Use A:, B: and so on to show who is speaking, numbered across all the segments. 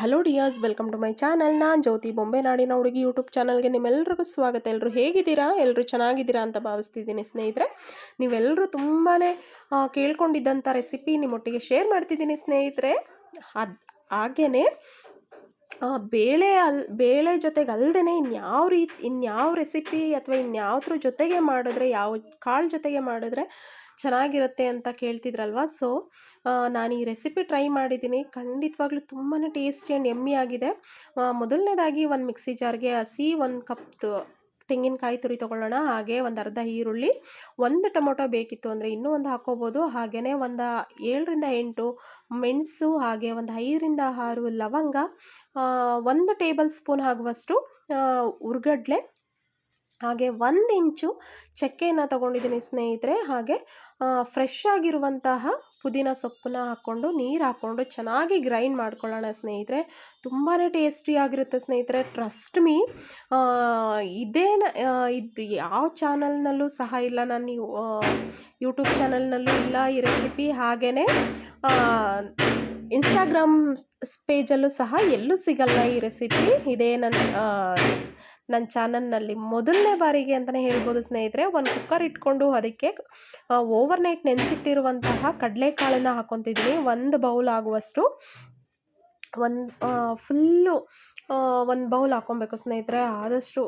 A: Hello dears welcome to my channel ನಾನು ಜ್ಯೋತಿ ಬೊಂಬೆ ನಾಡಿನ ಹುಡುಗಿ ಯೂಟ್ಯೂಬ್ ಚಾನಲ್ಗೆ ನಿಮ್ಮೆಲ್ಲರಿಗೂ ಸ್ವಾಗತ. ಎಲ್ಲರೂ ಹೇಗಿದ್ದೀರಾ? ಎಲ್ಲರೂ ಚೆನ್ನಾಗಿದ್ದೀರಾ ಅಂತ ಭಾವಿಸ್ತಿದ್ದೀನಿ ಸ್ನೇಹಿತರೆ. ನೀವೆಲ್ಲರೂ ತುಂಬಾ ಕೇಳ್ಕೊಂಡಿದ್ದಂಥ ರೆಸಿಪಿ ನಿಮ್ಮೊಟ್ಟಿಗೆ ಶೇರ್ ಮಾಡ್ತಿದ್ದೀನಿ ಸ್ನೇಹಿತರೆ. ಅದು ಹಾಗೇ ಬೇಳೆ ಅಲ್, ಬೇಳೆ ಜೊತೆಗೆ ಅಲ್ಲದೆ ಇನ್ಯಾವ ರೀತಿ, ಇನ್ಯಾವ ರೆಸಿಪಿ ಅಥವಾ ಇನ್ಯಾವ್ದ್ರ ಜೊತೆಗೆ ಮಾಡಿದ್ರೆ, ಯಾವ ಕಾಳು ಜೊತೆಗೆ ಮಾಡಿದ್ರೆ ಚೆನ್ನಾಗಿರುತ್ತೆ ಅಂತ ಕೇಳ್ತಿದ್ರಲ್ವಾ? ಸೊ ನಾನು ಈ ರೆಸಿಪಿ ಟ್ರೈ ಮಾಡಿದ್ದೀನಿ. ಖಂಡಿತವಾಗ್ಲೂ ತುಂಬಾ ಟೇಸ್ಟಿ ಆ್ಯಂಡ್ ಎಮ್ಮಿ ಆಗಿದೆ. ಮೊದಲನೇದಾಗಿ ಒಂದು ಮಿಕ್ಸಿ ಜಾರ್ಗೆ ಹಸಿ ಒಂದು ಕಪ್ ತೆಂಗಿನಕಾಯಿ ತುರಿ ತೊಗೊಳ್ಳೋಣ. ಹಾಗೆ ಒಂದು ಅರ್ಧ ಈರುಳ್ಳಿ ಒಂದು ಟೊಮೊಟೊ ಬೇಕಿತ್ತು ಅಂದರೆ ಇನ್ನೂ ಒಂದು ಹಾಕ್ಕೋಬೋದು ಹಾಗೆಯೇ ಒಂದು ಏಳರಿಂದ ಎಂಟು ಮೆಣಸು ಹಾಗೆ ಒಂದು ಐದರಿಂದ ಆರು ಲವಂಗ ಒಂದು ಟೇಬಲ್ ಸ್ಪೂನ್ ಆಗುವಷ್ಟು ಆ, ಹುರ್ಗಡ್ಲೆ ಹಾಗೆ ಒಂದು ಇಂಚು ಚಕ್ಕೆಯನ್ನು ತೊಗೊಂಡಿದ್ದೀನಿ ಸ್ನೇಹಿತರೆ. ಹಾಗೆ ಫ್ರೆಶ್ ಆಗಿರುವಂತಹ ಪುದೀನ ಸೊಪ್ಪನ್ನ ಹಾಕ್ಕೊಂಡು ನೀರು ಹಾಕ್ಕೊಂಡು ಚೆನ್ನಾಗಿ ಗ್ರೈಂಡ್ ಮಾಡ್ಕೊಳ್ಳೋಣ ಸ್ನೇಹಿತರೆ. ತುಂಬಾ ಟೇಸ್ಟಿಯಾಗಿರುತ್ತೆ ಸ್ನೇಹಿತರೆ. ಟ್ರಸ್ಟ್ ಮೀ ಇದೇನ ಇದು ಯಾವ ಚಾನಲ್ನಲ್ಲೂ ಸಹ ಇಲ್ಲ. ನಾನು ಯೂಟ್ಯೂಬ್ ಚಾನಲ್ನಲ್ಲೂ ಇಲ್ಲ ಈ ರೆಸಿಪಿ ಹಾಗೇ ಇನ್ಸ್ಟಾಗ್ರಾಮ್ ಪೇಜಲ್ಲೂ ಸಹ ಎಲ್ಲೂ ಸಿಗಲ್ಲ ಈ ರೆಸಿಪಿ ಇದೇ ನನ್ನ ನನ್ನ ಚಾನಲ್ನಲ್ಲಿ ಮೊದಲನೇ ಬಾರಿಗೆ ಅಂತಲೇ ಹೇಳ್ಬೋದು ಸ್ನೇಹಿತರೆ, ಒಂದು ಕುಕ್ಕರ್ ಇಟ್ಕೊಂಡು ಅದಕ್ಕೆ ಓವರ್ ನೈಟ್ ನೆನೆಸಿಟ್ಟಿರುವಂತಹ ಕಡಲೆಕಾಳನ್ನು ಹಾಕೊತಿದ್ದೀನಿ. ಒಂದು ಬೌಲ್ ಆಗುವಷ್ಟು. ಒಂದು ಫುಲ್ಲು ಒಂದು ಬೌಲ್ ಹಾಕ್ಕೊಬೇಕು ಸ್ನೇಹಿತರೆ. ಆದಷ್ಟು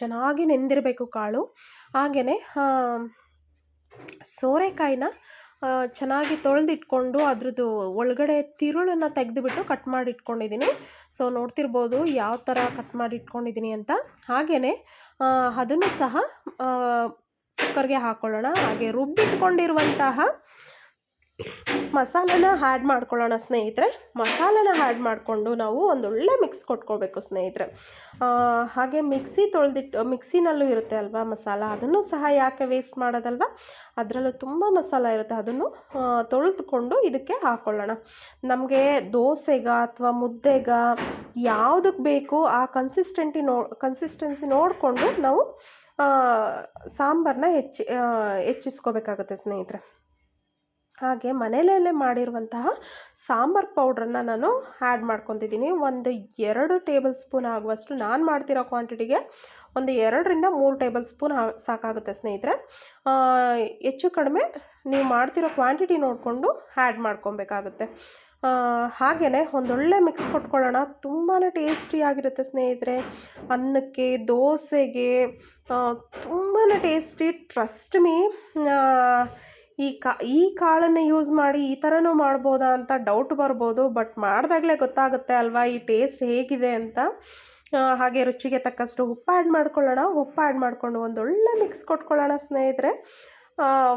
A: ಚೆನ್ನಾಗಿ ನೆಂದಿರಬೇಕು ಕಾಳು. ಹಾಗೆಯೇ ಸೋರೆಕಾಯಿನ ಚೆನ್ನಾಗಿ ತೊಳೆದಿಟ್ಕೊಂಡು ಅದ್ರದ್ದು ಒಳಗಡೆ ತಿರುಳನ್ನು ತೆಗೆದುಬಿಟ್ಟು ಕಟ್ ಮಾಡಿ ಇಟ್ಕೊಂಡಿದ್ದೀನಿ ಸೊ ನೋಡ್ತಿರ್ಬೋದು ಯಾವ ಥರ ಕಟ್ ಮಾಡಿ ಇಟ್ಕೊಂಡಿದ್ದೀನಿ ಅಂತ ಹಾಗೆಯೇ ಅದನ್ನು ಸಹ ಕುಕ್ಕರ್ಗೆ ಹಾಕ್ಕೊಳ್ಳೋಣ ಹಾಗೆ ರುಬ್ಬಿಟ್ಕೊಂಡಿರುವಂತಹ ಮಸಾಲೆನ ಆ್ಯಡ್ ಮಾಡ್ಕೊಳ್ಳೋಣ ಸ್ನೇಹಿತರೆ. ಮಸಾಲೆನ ಆ್ಯಡ್ ಮಾಡಿಕೊಂಡು ನಾವು ಒಂದೊಳ್ಳೆ ಮಿಕ್ಸ್ ಕೊಟ್ಕೋಬೇಕು ಸ್ನೇಹಿತರೆ. ಹಾಗೆ ಮಿಕ್ಸಿ ತೊಳೆದಿಟ್ಟು ಮಿಕ್ಸಿನಲ್ಲೂ ಇರುತ್ತೆ ಅಲ್ವಾ ಮಸಾಲ? ಅದನ್ನು ಸಹ ಯಾಕೆ ವೇಸ್ಟ್ ಮಾಡೋದಲ್ವ? ಅದರಲ್ಲೂ ತುಂಬ ಮಸಾಲ ಇರುತ್ತೆ. ಅದನ್ನು ತೊಳೆದುಕೊಂಡು ಇದಕ್ಕೆ ಹಾಕ್ಕೊಳ್ಳೋಣ ನಮಗೆ ದೋಸೆಗ ಅಥವಾ ಮುದ್ದೆಗ ಯಾವುದಕ್ಕೆ ಬೇಕು ಆ ಕನ್ಸಿಸ್ಟೆಂಟಿ ನೋ ಕನ್ಸಿಸ್ಟೆನ್ಸಿ ನೋಡಿಕೊಂಡು ನಾವು ಸಾಂಬಾರನ್ನ ಹೆಚ್ಚಿ ಹೆಚ್ಚಿಸ್ಕೋಬೇಕಾಗುತ್ತೆ ಸ್ನೇಹಿತರೆ. ಹಾಗೆ ಮನೆಯಲ್ಲೇ ಮಾಡಿರುವಂತಹ ಸಾಂಬಾರ್ ಪೌಡ್ರನ್ನ ನಾನು ಆ್ಯಡ್ ಮಾಡ್ಕೊತಿದ್ದೀನಿ. ಒಂದು ಎರಡು ಟೇಬಲ್ ಸ್ಪೂನ್ ಆಗುವಷ್ಟು ನಾನು ಮಾಡ್ತಿರೋ ಕ್ವಾಂಟಿಟಿಗೆ ಒಂದು ಎರಡರಿಂದ ಮೂರು ಟೇಬಲ್ ಸ್ಪೂನ್ ಸಾಕಾಗುತ್ತೆ ಸ್ನೇಹಿತರೆ. ಹೆಚ್ಚು ಕಡಿಮೆ ನೀವು ಮಾಡ್ತಿರೋ ಕ್ವಾಂಟಿಟಿ ನೋಡಿಕೊಂಡು ಆ್ಯಡ್ ಮಾಡ್ಕೊಬೇಕಾಗುತ್ತೆ. ಹಾಗೆಯೇ ಒಂದೊಳ್ಳೆ ಮಿಕ್ಸ್ ಕೊಟ್ಕೊಳ್ಳೋಣ. ತುಂಬಾ ಟೇಸ್ಟಿಯಾಗಿರುತ್ತೆ ಸ್ನೇಹಿತರೆ. ಅನ್ನಕ್ಕೆ, ದೋಸೆಗೆ ತುಂಬಾ ಟೇಸ್ಟಿ. ಟ್ರಸ್ಟ್ ಮೀ ಈ ಕಾ, ಈ ಕಾಳನ್ನು ಯೂಸ್ ಮಾಡಿ ಈ ಥರನೂ ಮಾಡ್ಬೋದಾ ಅಂತ ಡೌಟ್ ಬರ್ಬೋದು ಬಟ್ ಮಾಡಿದಾಗಲೇ ಗೊತ್ತಾಗುತ್ತೆ ಅಲ್ವಾ ಈ ಟೇಸ್ಟ್ ಹೇಗಿದೆ ಅಂತ. ಹಾಗೆ ರುಚಿಗೆ ತಕ್ಕಷ್ಟು ಉಪ್ಪು ಆ್ಯಡ್ ಮಾಡ್ಕೊಳ್ಳೋಣ. ಉಪ್ಪು ಆ್ಯಡ್ ಮಾಡಿಕೊಂಡು ಒಂದೊಳ್ಳೆ ಮಿಕ್ಸ್ ಕೊಟ್ಕೊಳ್ಳೋಣ ಸ್ನೇಹಿತರೆ.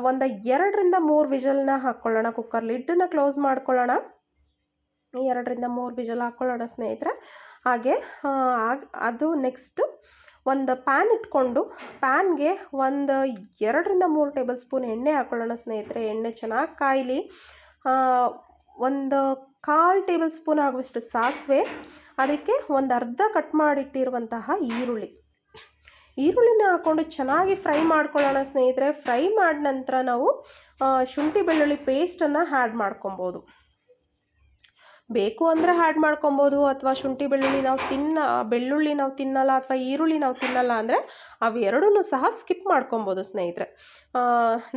A: ಒಂದು ಎರಡರಿಂದ ಮೂರು ವಿಜಲ್ನ ಹಾಕ್ಕೊಳ್ಳೋಣ ಕುಕ್ಕರ್ ಲಿಡ್ಡನ್ನ ಕ್ಲೋಸ್ ಮಾಡ್ಕೊಳ್ಳೋಣ. ಎರಡರಿಂದ ಮೂರು ವಿಜಲ್ ಹಾಕ್ಕೊಳ್ಳೋಣ ಸ್ನೇಹಿತರೆ. ಹಾಗೆ ಅದು ನೆಕ್ಸ್ಟು ಒಂದು ಪ್ಯಾನ್ ಇಟ್ಕೊಂಡು ಪ್ಯಾನ್ಗೆ ಒಂದು ಎರಡರಿಂದ ಮೂರು ಟೇಬಲ್ ಸ್ಪೂನ್ ಎಣ್ಣೆ ಹಾಕ್ಕೊಳ್ಳೋಣ ಸ್ನೇಹಿತರೆ. ಎಣ್ಣೆ ಚೆನ್ನಾಗಿ ಕಾಯಲಿ. ಒಂದು ಕಾಲು ಟೇಬಲ್ ಸ್ಪೂನ್ ಆಗುವಷ್ಟು ಸಾಸಿವೆ, ಅದಕ್ಕೆ ಒಂದು ಅರ್ಧ ಕಟ್ ಮಾಡಿಟ್ಟಿರುವಂತಹ ಈರುಳ್ಳಿ. ಈರುಳ್ಳಿನ ಹಾಕ್ಕೊಂಡು ಚೆನ್ನಾಗಿ ಫ್ರೈ ಮಾಡ್ಕೊಳ್ಳೋಣ ಸ್ನೇಹಿತರೆ. ಫ್ರೈ ಮಾಡಿದ ನಂತರ ನಾವು ಶುಂಠಿ ಬೆಳ್ಳುಳ್ಳಿ ಪೇಸ್ಟನ್ನು ಆ್ಯಡ್ ಮಾಡ್ಕೊಬೋದು. ಬೇಕು ಅಂದರೆ ಆ್ಯಡ್ ಮಾಡ್ಕೊಬೋದು ಅಥವಾ ಶುಂಠಿ ಬೆಳ್ಳುಳ್ಳಿ ನಾವು ತಿನ್ನ, ಬೆಳ್ಳುಳ್ಳಿ ನಾವು ತಿನ್ನಲ್ಲ ಅಥವಾ ಈರುಳ್ಳಿ ನಾವು ತಿನ್ನಲ್ಲ ಅಂದರೆ ಅವೆರಡೂ ಸಹ ಸ್ಕಿಪ್ ಮಾಡ್ಕೊಬೋದು ಸ್ನೇಹಿತರೆ.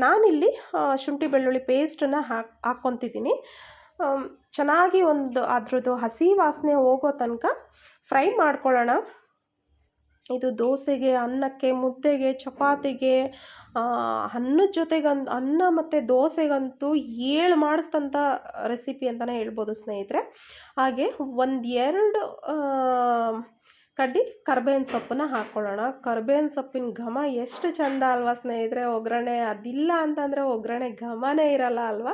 A: ನಾನಿಲ್ಲಿ ಶುಂಠಿ ಬೆಳ್ಳುಳ್ಳಿ ಪೇಸ್ಟನ್ನು ಹಾಕ್, ಹಾಕ್ಕೊತಿದ್ದೀನಿ. ಚೆನ್ನಾಗಿ ಒಂದು ಅದ್ರದ್ದು ಹಸಿ ವಾಸನೆ ಹೋಗೋ ತನಕ ಫ್ರೈ ಮಾಡ್ಕೊಳ್ಳೋಣ. ಇದು ದೋಸೆಗೆ, ಅನ್ನಕ್ಕೆ, ಮುದ್ದೆಗೆ, ಚಪಾತಿಗೆ ಅನ್ನದ ಜೊತೆಗನ್, ಅನ್ನ ಮತ್ತು ದೋಸೆಗಂತೂ ಏಳು ಮಾಡಿಸ್ದಂಥ ರೆಸಿಪಿ ಅಂತಲೇ ಹೇಳ್ಬೋದು ಸ್ನೇಹಿತರೆ. ಹಾಗೆ ಒಂದು ಎರಡು ಕಡ್ಡಿ ಕರ್ಬೇವಿನ ಸೊಪ್ಪನ್ನ ಹಾಕ್ಕೊಳ್ಳೋಣ. ಕರ್ಬೇವಿನ ಸೊಪ್ಪಿನ ಘಮ ಎಷ್ಟು ಚಂದ ಅಲ್ವಾ ಸ್ನೇಹಿತರೆ, ಒಗ್ಗರಣೆ. ಅದಿಲ್ಲ ಅಂತಂದರೆ ಒಗ್ಗರಣೆ ಘಮನೇ ಇರಲ್ಲ ಅಲ್ವಾ?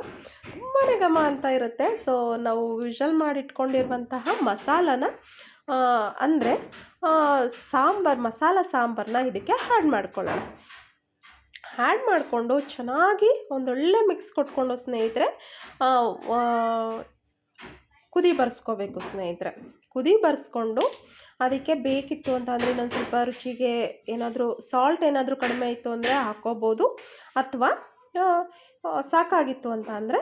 A: ತುಂಬಾ ಘಮ ಅಂತ ಇರುತ್ತೆ. ಸೊ ನಾವು ವಿಶಲ್ ಮಾಡಿಟ್ಕೊಂಡಿರುವಂತಹ ಮಸಾಲನ ಅಂದರೆ ಸಾಂಬಾರು, ಮಸಾಲ ಸಾಂಬಾರನ್ನ ಇದಕ್ಕೆ ಆ್ಯಡ್ ಮಾಡ್ಕೊಳ್ಳೋಣ. ಆ್ಯಡ್ ಮಾಡಿಕೊಂಡು ಚೆನ್ನಾಗಿ ಒಂದೊಳ್ಳೆ ಮಿಕ್ಸ್ ಕೊಟ್ಕೊಂಡು ಸ್ನೇಹಿತರೆ ಕುದಿ ಬರ್ಸ್ಕೋಬೇಕು ಸ್ನೇಹಿತರೆ. ಕುದಿ ಬರ್ಸ್ಕೊಂಡು ಅದಕ್ಕೆ ಬೇಕಿತ್ತು ಅಂತ ಅಂದರೆ ಇನ್ನೊಂದು ಸ್ವಲ್ಪ ರುಚಿಗೆ ಏನಾದರೂ ಸಾಲ್ಟ್ ಏನಾದರೂ ಕಡಿಮೆ ಇತ್ತು ಅಂದರೆ ಹಾಕೋಬೋದು ಅಥವಾ ಸಾಕಾಗಿತ್ತು ಅಂತ ಅಂದರೆ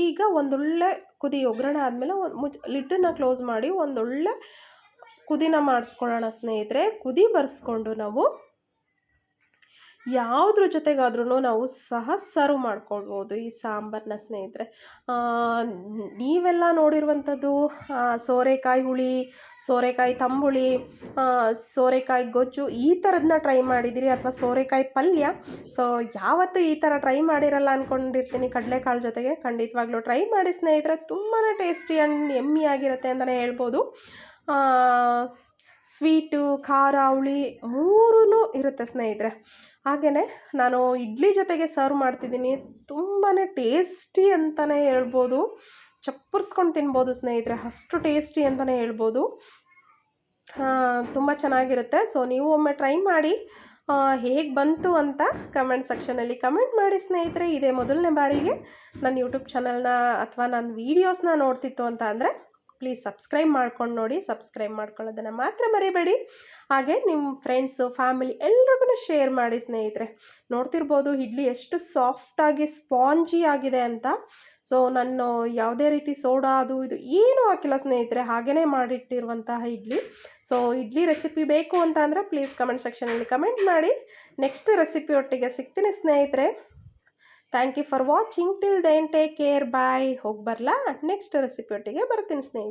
A: ಈಗ ಒಂದೊಳ್ಳೆ ಕುದಿ ಒಗ್ಗರಣೆ ಆದಮೇಲೆ ಒಂದು ಮುಚ್ ಲಿಡ್ಡನ್ನು ಕ್ಲೋಸ್ ಮಾಡಿ ಒಂದೊಳ್ಳೆ ಕುದಿನ ಮಾಡಿಸ್ಕೊಳ್ಳೋಣ ಸ್ನೇಹಿತರೆ. ಕುದಿ ಬರೆಸ್ಕೊಂಡು ನಾವು ಯಾವುದ್ರ ಜೊತೆಗಾದ್ರೂ ನಾವು ಸಹ ಸರ್ವ್ ಮಾಡ್ಕೊಳ್ಬೋದು ಈ ಸಾಂಬಾರನ್ನ ಸ್ನೇಹಿತರೆ. ನೀವೆಲ್ಲ ನೋಡಿರುವಂಥದ್ದು ಸೋರೆಕಾಯಿ ಹುಳಿ, ಸೋರೆಕಾಯಿ ತಂಬುಳಿ ಸೋರೆಕಾಯಿ ಗೊಜ್ಜು ಈ ಥರದನ್ನ ಟ್ರೈ ಮಾಡಿದ್ದೀರಿ ಅಥವಾ ಸೋರೆಕಾಯಿ ಪಲ್ಯ? ಸೊ, ಯಾವತ್ತೂ ಈ ಥರ ಟ್ರೈ ಮಾಡಿರಲ್ಲ ಅಂದ್ಕೊಂಡಿರ್ತೀನಿ ಕಡಲೆಕಾಳು ಜೊತೆಗೆ. ಖಂಡಿತವಾಗ್ಲೂ ಟ್ರೈ ಮಾಡಿ ಸ್ನೇಹಿತರೆ. ತುಂಬಾ ಟೇಸ್ಟಿ ಆ್ಯಂಡ್ ಎಮ್ಮಿ ಆಗಿರುತ್ತೆ ಅಂತಲೇ ಹೇಳ್ಬೋದು. ಸ್ವೀಟು, ಖಾರ, ಹುಳಿ ಮೂರೂ ಇರುತ್ತೆ ಸ್ನೇಹಿತರೆ. ಹಾಗೆಯೇ ನಾನು ಇಡ್ಲಿ ಜೊತೆಗೆ ಸರ್ವ್ ಮಾಡ್ತಿದ್ದೀನಿ. ತುಂಬಾ ಟೇಸ್ಟಿ ಅಂತಲೇ ಹೇಳ್ಬೋದು. ಚಪ್ಪರ್ಸ್ಕೊಂಡು ತಿನ್ಬೋದು ಸ್ನೇಹಿತರೆ. ಅಷ್ಟು ಟೇಸ್ಟಿ ಅಂತಲೇ ಹೇಳ್ಬೋದು. ತುಂಬ ಚೆನ್ನಾಗಿರುತ್ತೆ. ಸೊ, ನೀವು ಒಮ್ಮೆ ಟ್ರೈ ಮಾಡಿ. ಹೇಗೆ ಬಂತು ಅಂತ ಕಮೆಂಟ್ ಸೆಕ್ಷನಲ್ಲಿ ಕಮೆಂಟ್ ಮಾಡಿ ಸ್ನೇಹಿತರೆ. ಇದೇ ಮೊದಲನೇ ಬಾರಿಗೆ ನನ್ನ ಯೂಟ್ಯೂಬ್ ಚಾನಲ್ನ ಅಥವಾ ನನ್ನ ವೀಡಿಯೋಸ್ನ ನೋಡ್ತಿತ್ತು ಅಂತ ಅಂದರೆ ಪ್ಲೀಸ್ ಸಬ್ಸ್ಕ್ರೈಬ್ ಮಾಡ್ಕೊಂಡು ನೋಡಿ ಸಬ್ಸ್ಕ್ರೈಬ್ ಮಾಡ್ಕೊಳ್ಳೋದನ್ನು ಮಾತ್ರ ಮರಿಬೇಡಿ. ಹಾಗೆ ನಿಮ್ಮ ಫ್ರೆಂಡ್ಸು ಫ್ಯಾಮಿಲಿ ಎಲ್ರಿಗೂ ಶೇರ್ ಮಾಡಿ ಸ್ನೇಹಿತರೆ. ನೋಡ್ತಿರ್ಬೋದು ಇಡ್ಲಿ ಎಷ್ಟು ಸಾಫ್ಟಾಗಿ ಸ್ಪಾಂಜಿ ಆಗಿದೆ ಅಂತ. ಸೊ ನಾನು ಯಾವುದೇ ರೀತಿ ಸೋಡಾ ಅದು ಇದು ಏನೂ ಹಾಕಿಲ್ಲ ಸ್ನೇಹಿತರೆ. ಹಾಗೇ ಮಾಡಿಟ್ಟಿರುವಂತಹ ಇಡ್ಲಿ. ಸೊ ಇಡ್ಲಿ ರೆಸಿಪಿ ಬೇಕು ಅಂತ ಅಂದರೆ ಪ್ಲೀಸ್ ಕಮೆಂಟ್ ಸೆಕ್ಷನಲ್ಲಿ ಕಮೆಂಟ್ ಮಾಡಿ. ನೆಕ್ಸ್ಟ್ ರೆಸಿಪಿ ಒಟ್ಟಿಗೆ ಸಿಗ್ತೀನಿ ಸ್ನೇಹಿತರೆ. Thank you for watching till then take care bye ಹೋಗಿ ಬರಲಾ? ನೆಕ್ಸ್ಟ್ ರೆಸಿಪಿ ಒಟ್ಟಿಗೆ ಬರ್ತೀನಿ ಸ್ನೇಹಿತರೆ.